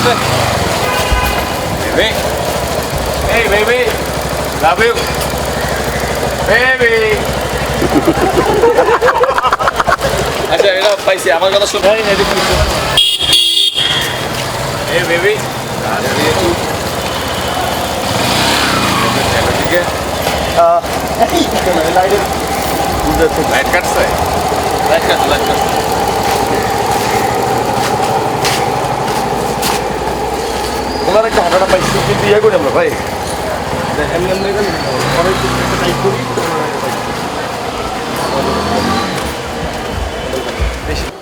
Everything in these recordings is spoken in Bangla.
Listen. Baby. Hey, baby. Love you. Baby. আচ্ছা এটা পাইছি আমার কথা শুনে না এটা কি Hey, baby. ঠিক আছে লাইট কাটছে লাইট কাটছে একটা পাইছি, কিন্তু ইয়ে করি আমরা, ভাই।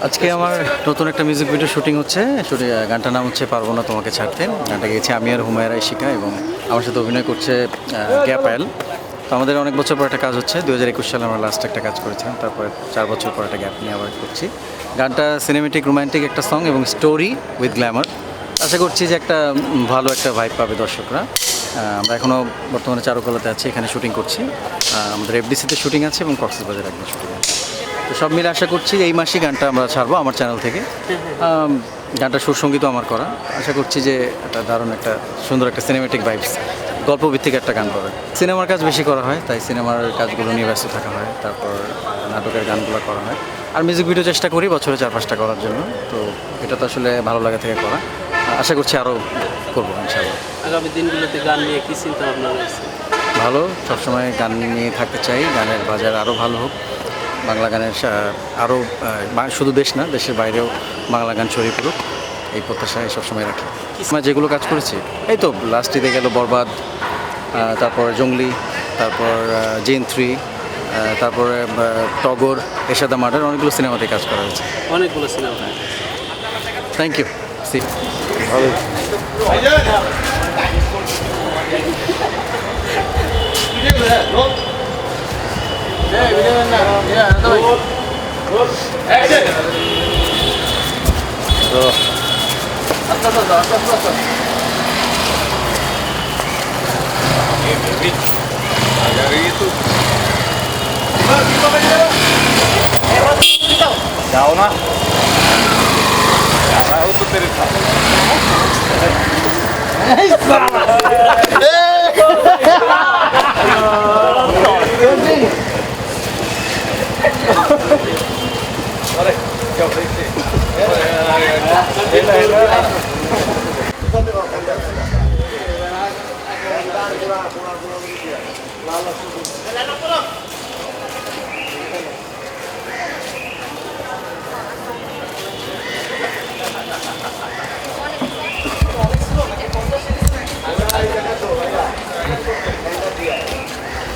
আজকে আমার নতুন একটা মিউজিক ভিডিও শুটিং হচ্ছে। শুটিং গানটার নাম হচ্ছে পারব না তোমাকে ছাড়তে। গানটা গেয়েছে আমি আর হুমায়রা শিখা এবং আমার সাথে অভিনয় করছে গ্যাপ আয়েল তো আমাদের অনেক বছর পর একটা কাজ হচ্ছে। দু হাজার একুশ সালে আমরা লাস্ট একটা কাজ করেছিলাম। তারপরে চার বছর পর একটা গ্যাপ নিয়ে আবার করছি। গানটা সিনেমেটিক রোমান্টিক একটা সং এবং স্টোরি উইথ গ্ল্যামার আশা করছি যে একটা ভালো একটা ভাইব পাবে দর্শকরা। আমরা এখনও বর্তমানে চারুকলাতে আছি, এখানে শুটিং করছি। আমাদের এফডিসিতে শুটিং আছে এবং কক্সবাজার একদিন শুটিং আছে। তো সব মিলে আশা করছি এই মাসেই গানটা আমরা ছাড়বো আমার চ্যানেল থেকে। গানটা সুরসঙ্গীত আমার করা। আশা করছি যে একটা দারুণ একটা সুন্দর একটা সিনেমেটিক ভাইবস গল্পভিত্তিক একটা গান পাবে। সিনেমার কাজ বেশি করা হয়, তাই সিনেমার কাজগুলো নিয়ে ব্যস্ত থাকা হয়, তারপর নাটকের গানগুলো করা হয়। আর মিউজিক ভিডিও চেষ্টা করি বছরে চার পাঁচটা করার জন্য। তো এটা তো আসলে ভালো লাগা থেকে করা। আশা করছি আরও করব ইনশাআল্লাহ আগামী দিনগুলোতে গান নিয়ে কি চিন্তা ভাবনা রয়েছে? ভালো সবসময় গান নিয়ে থাকতে চাই গানের বাজার আরও ভালো হোক। বাংলা গানের আরও শুধু দেশ না দেশের বাইরেও বাংলা গান ছড়িয়ে পড়ুক। এই প্রত্যাশায় সবসময় রাখি। আমরা যেগুলো কাজ করেছি এই তো লাস্ট ঈদে গেল বরবাদ তারপর জঙ্গলি তারপর জেন থ্রি তারপরে টগর এরশাদা মার্ডার অনেকগুলো সিনেমাতে কাজ করা হয়েছে। অনেকগুলো সিনেমা। থ্যাংক ইউ সি Jauh lah. Ya, saya untuk cerita. Lala,